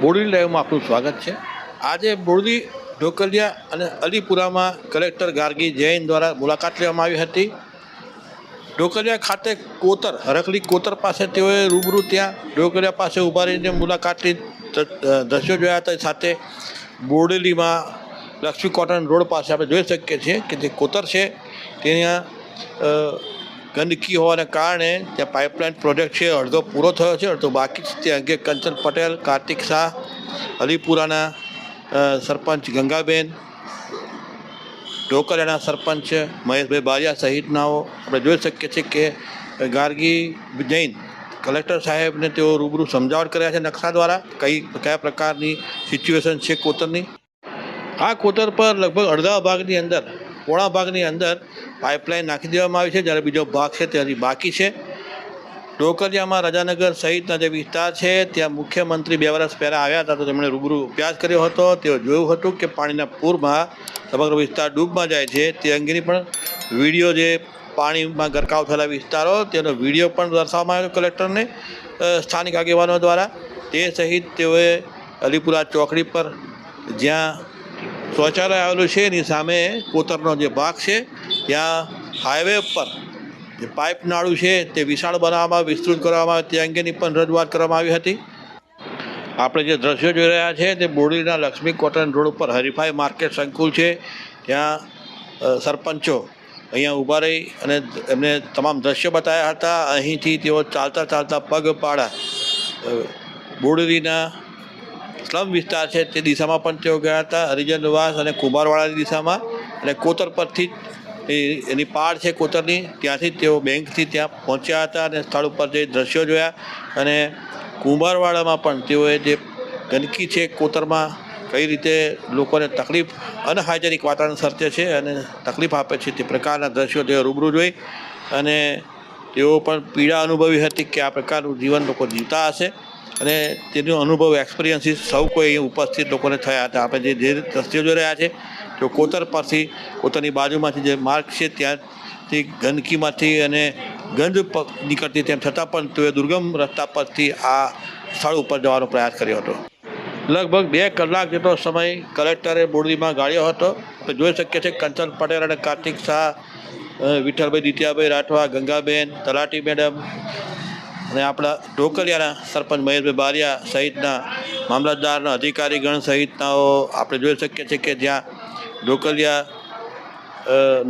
બોરડી લાઈવમાં આપનું સ્વાગત છે. આજે બોરડી ઢોકલિયા અને અલીપુરામાં કલેક્ટર ગાર્ગી જૈન દ્વારા મુલાકાત લેવામાં આવી હતી. ઢોકલિયા ખાતે કોતર હરકલી કોતર પાસે તેઓએ રૂબરૂ ત્યાં ઢોકલિયા પાસે ઊભા રહીને મુલાકાતની દ્રશ્યો જોયા હતા. સાથે બોરડેલીમાં લક્ષ્મી કોટન રોડ પાસે આપણે જોઈ શકીએ છીએ કે જે કોતર છે ત્યાં ગંદકી હોવાને કારણે ત્યાં પાઇપલાઇન પ્રોજેક્ટ છે, અડધો પૂરો થયો છે, અડધો બાકી છે. તે અંગે કંચન પટેલ, કાર્તિક શાહ, અલીપુરાના સરપંચ ગંગાબેન, ઢોકરિયાના સરપંચ મહેશભાઈ બારિયા સહિતનાઓ. આપણે જોઈ શકીએ છીએ કે ગાર્ગી જૈન, કલેક્ટર સાહેબને તેઓ રૂબરૂ સમજાવટ કર્યા છે નકશા દ્વારા, કઈ, કયા પ્રકારની સિચ્યુએશન છે કોતરની. આ કોતર પર લગભગ અડધા ભાગની અંદર પોણા ભાગની અંદર પાઇપલાઇન નાખી દેવામાં આવી છે. જ્યારે બીજો ભાગ છે તે હજી બાકી છે. ઢોકરિયામાં રાજાનગર સહિતના જે વિસ્તાર છે, ત્યાં મુખ્યમંત્રી બે વર્ષ પહેલાં આવ્યા હતા, તો તેમણે રૂબરૂ અભ્યાસ કર્યો હતો. તેઓ જોયું હતું કે પાણીના પૂરમાં સમગ્ર વિસ્તાર ડૂબમાં જાય છે. તે અંગેની પણ વીડિયો જે પાણીમાં ગરકાવ થયેલા વિસ્તારો, તેનો વીડિયો પણ દર્શાવવામાં આવ્યો કલેક્ટરને સ્થાનિક આગેવાનો દ્વારા. તે સહિત તેઓએ અલીપુરા ચોકડી પર જ્યાં શૌચાલય આવેલું છે, એની સામે કોતરનો જે ભાગ છે, ત્યાં હાઈવે ઉપર જે પાઇપ નાળું છે, તે વિશાળ બનાવવામાં વિસ્તૃત કરવામાં આવે, તે અંગેની પણ રજૂઆત કરવામાં આવી હતી. આપણે જે દ્રશ્યો જોઈ રહ્યા છે, તે બોરડીના લક્ષ્મી કોટન રોડ ઉપર હરીફાઈ માર્કેટ સંકુલ છે. ત્યાં સરપંચો અહીંયા ઊભા રહી અને એમને તમામ દ્રશ્યો બતાવ્યા હતા. અહીંથી તેઓ ચાલતા ચાલતા પગ પાડા બોરડીના સ્લમ વિસ્તાર છે તે દિશામાં પણ તેઓ ગયા હતા. હરિજનવાસ અને કુંભારવાડાની દિશામાં અને કોતર પરથી એની પાડ છે કોતરની. ત્યાંથી તેઓ બેંકથી ત્યાં પહોંચ્યા હતા અને સ્થળ ઉપર જે દ્રશ્યો જોયા અને કુંભારવાડામાં પણ તેઓએ જે ગંદકી છે કોતરમાં કઈ રીતે લોકોને તકલીફ અનહાઇજેનિક વાતાવરણ સર્જે છે અને તકલીફ આપે છે તે પ્રકારના દ્રશ્યો તેઓ રૂબરૂ જોઈ અને તેઓ પણ પીડા અનુભવી હતી કે આ પ્રકારનું જીવન લોકો જીવતા હશે. અને તેનો અનુભવ એક્સપિરિયન્સીસ સૌ કોઈ અહીં ઉપસ્થિત લોકોને થયા હતા. આપણે જે જે દ્રશ્યો જોઈ રહ્યા છે તો કોતર પરથી કોતરની બાજુમાંથી જે માર્ગ છે, ત્યાંથી ગંદકીમાંથી અને ગંધ નીકળતી તેમ છતાં પણ તેઓએ દુર્ગમ રસ્તા પરથી આ સ્થળ ઉપર જવાનો પ્રયાસ કર્યો હતો. લગભગ બે કલાક જેટલો સમય કલેક્ટરે બોરડીમાં ગાળ્યો હતો. આપણે જોઈ શકીએ છીએ કંચન પટેલ અને કાર્તિક શાહ વિઠ્ઠલભાઈ દિત્યાભાઈ રાઠવા, ગંગાબેન, તલાટી મેડમ અને આપણા ઢોકલિયાના સરપંચ મહેશભાઈ બારિયા સહિતના મામલતદારના અધિકારીગણ સહિતનાઓ આપણે જોઈ શકીએ છીએ કે જ્યાં ઢોકલિયા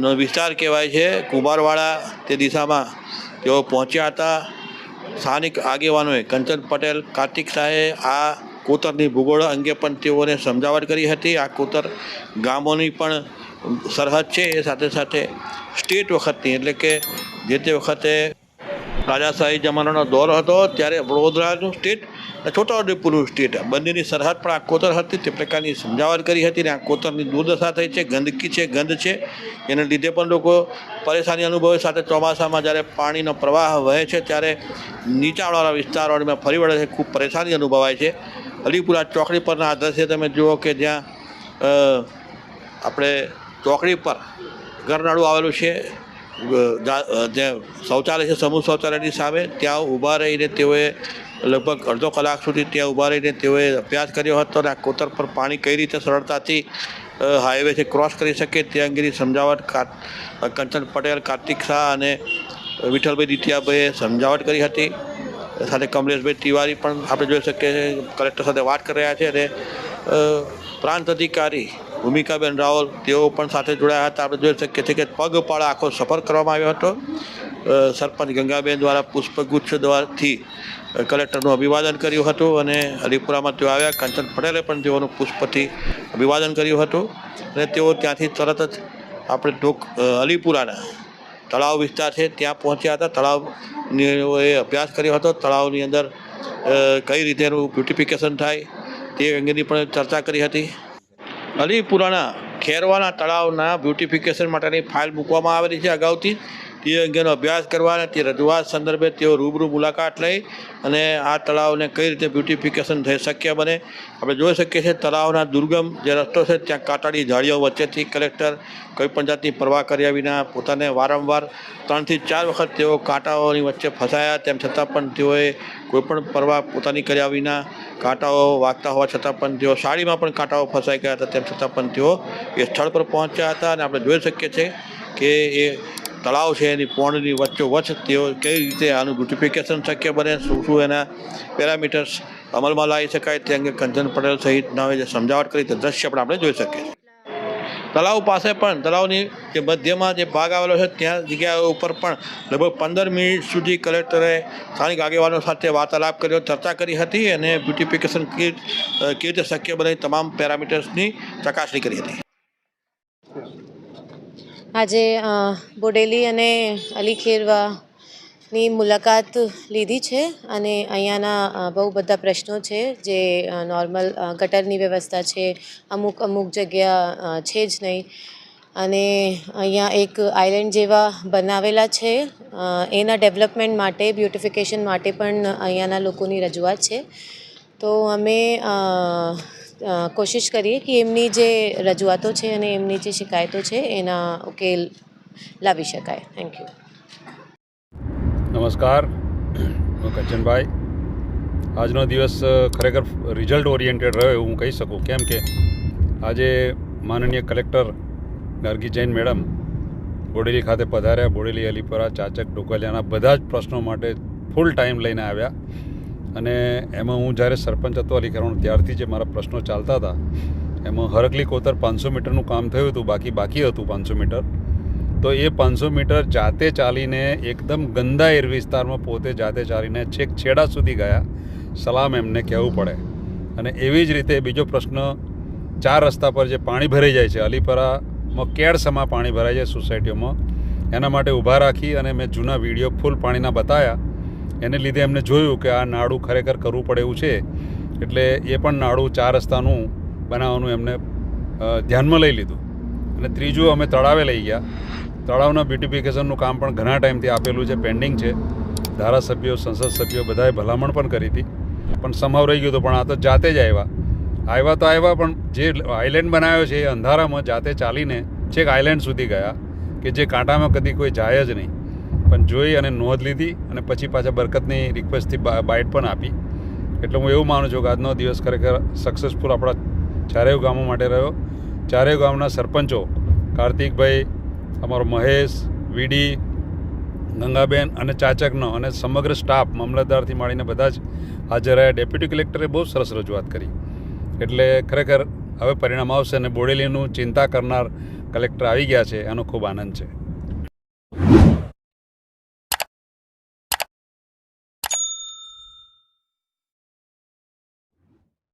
નો વિસ્તાર કહેવાય છે. કુંભારવાડા તે દિશામાં તેઓ પહોંચ્યા હતા. સ્થાનિક આગેવાનોએ કંચન પટેલ, કાર્તિક શાહે આ કોતરની ભૂગોળ અંગે પણ તેઓને સમજાવટ કરી હતી. આ કોતર ગામોની પણ સરહદ છે. એ સાથે સાથે સ્ટેટ વખતની, એટલે કે જે તે વખતે રાજાશાહી જમાનાનો દોર હતો, ત્યારે વડોદરાનું સ્ટેટ અને છોટાઉદેપુરનું સ્ટેટ. બંનેની સરહદ પણ આ કોતર હતી, તે પ્રકારની સમજાવટ કરી હતી અને આ કોતરની દુર્દશા થઈ છે, ગંદકી છે, ગંધ છે. એને લીધે પણ લોકો પરેશાની અનુભવે સાથે ચોમાસામાં જ્યારે પાણીનો પ્રવાહ વહે છે, ત્યારે નીચાણવાળા વિસ્તારોમાં ફરી વળે છે, ખૂબ પરેશાની અનુભવાય છે. અલીપુરા ચોકડી પરના આ દ્રશ્ય તમે જુઓ કે જ્યાં આપણે ચોકડી પર ગરનાળું આવેલું છે. શૌચાલય છે સમૂહ શૌચાલયની સામે ત્યાં ઊભા રહીને તેઓએ લગભગ અડધો કલાક સુધી ત્યાં ઊભા રહીને તેઓએ અભ્યાસ કર્યો હતો અને આ કોતર પર પાણી કઈ રીતે સરળતાથી અ, હાઈવેથી ક્રોસ કરી શકે તે અંગેની સમજાવટ કંચન પટેલ કાર્તિક શાહ અને વિઠ્ઠલભાઈ દિત્યાભાઈએ સમજાવટ કરી હતી. સાથે કમલેશભાઈ તિવારી પણ આપણે જોઈ શકીએ છીએ કલેક્ટર સાથે વાત કરી રહ્યા છે અને પ્રાંત અધિકારી ભૂમિકાબેન રાવલ તેઓ પણ સાથે જોડાયા હતા. આપણે જોઈ શકીએ છીએ કે પગપાળા આખો સફર કરવામાં આવ્યો હતો. સરપંચ ગંગાબેન દ્વારા પુષ્પગુચ્છ દ્વારાથી કલેક્ટરનું અભિવાદન કર્યું હતું અને અલીપુરામાં તેઓ આવ્યા. કંચન પટેલે પણ તેઓનું પુષ્પથી અભિવાદન કર્યું હતું અને તેઓ ત્યાંથી તરત જ આપણે ઢોક અલીપુરાના તળાવ વિસ્તાર છે ત્યાં પહોંચ્યા હતા. તળાવની એ અભ્યાસ કર્યો હતો. તળાવની અંદર કઈ રીતે એનું બ્યુટિફિકેશન થાય તે અંગેની પણ ચર્ચા કરી હતી. અલીપુરાના ખેરવાના તળાવના બ્યુટિફિકેશન માટેની ફાઇલ મૂકવામાં આવેલી છે અગાઉથી. તે અંગેનો અભ્યાસ કરવા અને તે રજૂઆત સંદર્ભે તેઓ રૂબરૂ મુલાકાત લઈ અને આ તળાવને કઈ રીતે બ્યુટિફિકેશન થઈ શક્ય બને, આપણે જોઈ શકીએ છીએ તળાવના દુર્ગમ જે રસ્તો છે ત્યાં કાંટાળી ઝાડીઓ વચ્ચેથી કલેક્ટર કોઈપણ જાતની પરવા કર્યા વિના પોતાને વારંવાર ત્રણથી ચાર વખત તેઓ કાંટાઓની વચ્ચે ફસાયા, તેમ છતાં પણ તેઓએ કોઈપણ પરવા પોતાની કર્યા વિના કાંટાઓ વાગતા હોવા છતાં પણ તેઓ સાડીમાં પણ કાંટાઓ ફસાઈ ગયા હતા, તેમ છતાં પણ તેઓ એ સ્થળ પર પહોંચ્યા હતા અને આપણે જોઈ શકીએ છીએ કે એ તળાવ છે, એની પોણની વચ્ચોવચ્ચ તેઓ કઈ રીતે આનું બ્યુટિફિકેશન શક્ય બને, શું શું એના પેરામીટર્સ અમલમાં લાવી શકાય, તે અંગે કંચન પટેલ સહિતનાઓએ જે સમજાવટ કરી, તે દ્રશ્ય પણ આપણે જોઈ શકીએ તળાવ પાસે પણ, તળાવની જે મધ્યમાં જે ભાગ આવેલો છે, ત્યાં જગ્યા ઉપર પણ લગભગ પંદર મિનિટ સુધી કલેક્ટરે સ્થાનિક આગેવાનો સાથે વાર્તાલાપ કર્યો, ચર્ચા કરી હતી અને બ્યુટિફિકેશન કેવી રીતે શક્ય બને તમામ પેરામીટર્સની ચકાસણી કરી હતી. આજે બોડેલી અને અલી ખેરવાની મુલાકાત લીધી છે અને અહીંયાના બહુ બધા પ્રશ્નો છે જે નોર્મલ ગટરની વ્યવસ્થા છે, અમુક અમુક જગ્યા છે જ નહીં. અને અહીંયા એક આઇલેન્ડ જેવા બનાવેલા છે એના ડેવલપમેન્ટ માટે, બ્યુટિફિકેશન માટે પણ અહીંયાના લોકોની રજૂઆત છે. તો અમે કોશિશ કરીએ કે એમની જે રજૂઆતો છે અને એમની જે શિકાયતો છે એના ઉકેલ લાવી શકાય. થેન્ક યુ નમસ્કાર. હું કંચનભાઈ આજનો દિવસ ખરેખર રિઝલ્ટ ઓરિએન્ટેડ રહ્યો એવું હું કહી શકું. કેમ કે આજે માનનીય કલેક્ટર ગાર્ગી જૈન મેડમ બોડેલી ખાતે પધાર્યા. બોડેલી અલીપરા, ચાચક ડોકલિયાના બધા જ પ્રશ્નો માટે ફૂલ ટાઈમ લઈને આવ્યા. અને એમાં હું જ્યારે સરપંચ હતો, અલીકરણ ત્યારથી જે મારા પ્રશ્નો ચાલતા હતા, એમાં હરકલી કોતર પાંચસો મીટરનું કામ થયું હતું, બાકી બાકી હતું પાંચસો મીટર. તો એ પાંચસો મીટર જાતે ચાલીને એકદમ ગંદા એર વિસ્તારમાં પોતે જાતે ચાલીને છેક છેડા સુધી ગયા. સલામ એમને કહેવું પડે. અને એવી જ રીતે બીજો પ્રશ્ન, ચાર રસ્તા પર જે પાણી ભરાઈ જાય છે, અલીપરામાં કેળસમાં પાણી ભરાય છે સોસાયટીઓમાં, એના માટે ઊભા રાખી અને મેં જૂના વીડિયો ફૂલ પાણીના બતાવ્યા એને લીધે એમને જોયું કે આ નાડું ખરેખર કરવું પડે એવું છે. એટલે એ પણ નાડું ચાર રસ્તાનું બનાવવાનું એમને ધ્યાનમાં લઈ લીધું. અને ત્રીજું અમે તળાવે લઈ ગયા. તળાવના બ્યુટિફિકેશનનું કામ પણ ઘણા ટાઈમથી આપેલું છે, પેન્ડિંગ છે. ધારાસભ્યો, સંસદ સભ્યો બધાએ ભલામણ પણ કરી હતી. પણ સમાવ રહી ગયું હતું, પણ આ તો જાતે જ આવ્યા. આવ્યા તો આવ્યા, પણ જે આઇલેન્ડ બનાવ્યો છે એ અંધારામાં જાતે ચાલીને છેક આઇલેન્ડ સુધી ગયા, કે જે કાંટામાં કદી કોઈ જાય જ નહીં. પણ જોઈ અને નોંધ લીધી અને પછી પાછા બરકતની રિક્વેસ્ટથી બાઇટ પણ આપી. એટલે હું એવું માનું છું કે આજનો દિવસ ખરેખર સક્સેસફુલ આપણા ચારેય ગામો માટે રહ્યો. ચારેય ગામના સરપંચો, કાર્તિકભાઈ, અમારો મહેશ, વીડી, ગંગાબેન અને ચાચકનો અને સમગ્ર સ્ટાફ મામલતદારથી માંડીને બધા જ હાજર રહ્યા. ડેપ્યુટી કલેક્ટરે બહુ સરસ રજૂઆત કરી. એટલે ખરેખર હવે પરિણામ આવશે અને બોડેલીનું ચિંતા કરનાર કલેક્ટર આવી ગયા છે. એનો ખૂબ આનંદ છે.